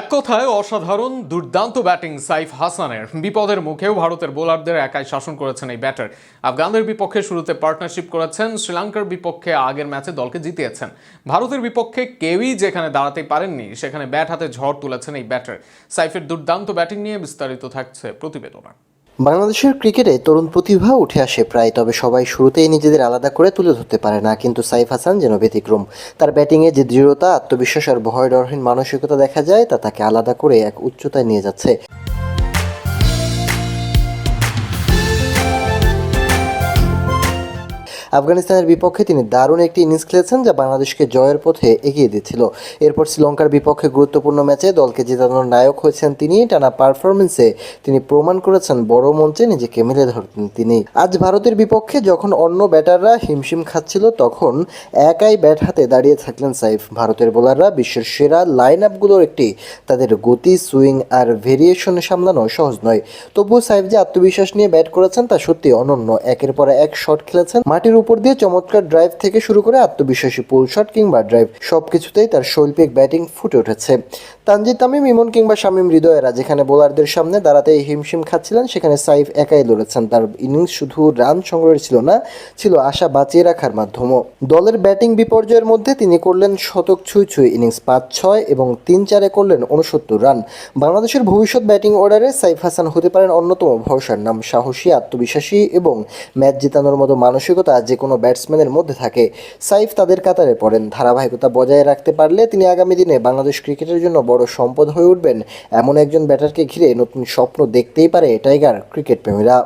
এক কথায় অসাধারণ দুর্দান্ত ব্যাটিং সাইফ হাসানের। বিপদের মুখেও ভারতের বোলারদের একাই শাসন করেছেন এই ব্যাটার। আফগানদের বিপক্ষে শুরুতে পার্টনারশিপ করেছেন, শ্রীলঙ্কার বিপক্ষে আগের ম্যাচে দলকে জিতিয়েছেন। ভারতের বিপক্ষে কেউই যেখানে দাঁড়াতে পারেননি, সেখানে ব্যাট হাতে ঝড় তুলেছেন এই ব্যাটার। সাইফের দুর্দান্ত ব্যাটিং নিয়ে বিস্তারিত থাকছে প্রতিবেদনা। বাংলাদেশের ক্রিকেটে তরুণ প্রতিভা উঠে আসে প্রায়, তবে সবাই শুরুতেই নিজেদের আলাদা করে তুলে ধরতে পারে না। কিন্তু সাইফ হাসান যেন ব্যতিক্রম। তার ব্যাটিংয়ে যে দৃঢ়তা, আত্মবিশ্বাস আর ভয় ডরহীন মানসিকতা দেখা যায়, তা তাকে আলাদা করে এক উচ্চতায় নিয়ে যাচ্ছে। আফগানিস্তানের বিপক্ষে তিনি দারুণ একটি ইনিংস খেলেছেন যা বাংলাদেশকে জয়ের পথে এগিয়ে দিচ্ছিল এরপর শ্রীলঙ্কার বিপক্ষে গুরুত্বপূর্ণ ম্যাচে দলকে জেতানোর নায়ক হয়েছেন তিনি। টানা পারফরমেন্সে তিনি প্রমাণ করেছেন বড় মঞ্চে নিজেকে মেলে ধরতেন তিনি। আজ ভারতের বিপক্ষে যখন অন্য ব্যাটাররা হিমশিম খাচ্ছিল, তখন একাই ব্যাট হাতে দাঁড়িয়ে থাকলেন সাইফ। ভারতের বোলাররা বিশ্বের সেরা লাইন আপগুলোর একটি, তাদের গতি, সুইং আর ভেরিয়েশন সামলানো সহজ নয়। তবুও সাইফ যে আত্মবিশ্বাস নিয়ে ব্যাট করেছেন তা সত্যি অনন্য। একের পর এক শট খেলেছেন মাটির উপর দিয়ে চমৎকার ড্রাইভ থেকে শুরু করে আত্মবিশ্বাসী পুল শট কিংবা ড্রাইভ সবকিছুতেই তার শৈল্পিক ব্যাটিং ফুটে উঠেছে। তানজিদ তামিম, ইমন কিংবা শামীম হৃদয়েরা যেখানে বোলারদের সামনে দাঁড়াতে হিমশিম খাচ্ছিলেন, সেখানে সাইফ একাই লড়েছেন। তার ইনিংস শুধু রান সংগ্রহের ছিল না, ছিল আশা বাঁচিয়ে রাখার মাধ্যমও। দলের ব্যাটিং বিপর্যয়ের মধ্যে তিনি করলেন শতক ছুঁই ছুঁই ইনিংস পাঁচ ছয় এবং তিন চারে করলেন উনসত্তর রান বাংলাদেশের ভবিষ্যৎ ব্যাটিং অর্ডারে সাইফ হাসান হতে পারেন অন্যতম ভরসার নাম। সাহসী, আত্মবিশ্বাসী এবং ম্যাচ জেতানোর মতো মানসিকতা যে কোনো ব্যাটসম্যানের মধ্যে থাকে। সাইফ তাদের কাতারে পড়েন। ধারাবাহিকতা বজায় রাখতে পারলে তিনি আগামী দিনে বাংলাদেশ ক্রিকেটের জন্য বড় সম্পদ হয়ে উঠবেন। এমন একজন ব্যাটারকে ঘিরে নতুন স্বপ্ন দেখতেই পারে টাইগার ক্রিকেট প্রেমীরা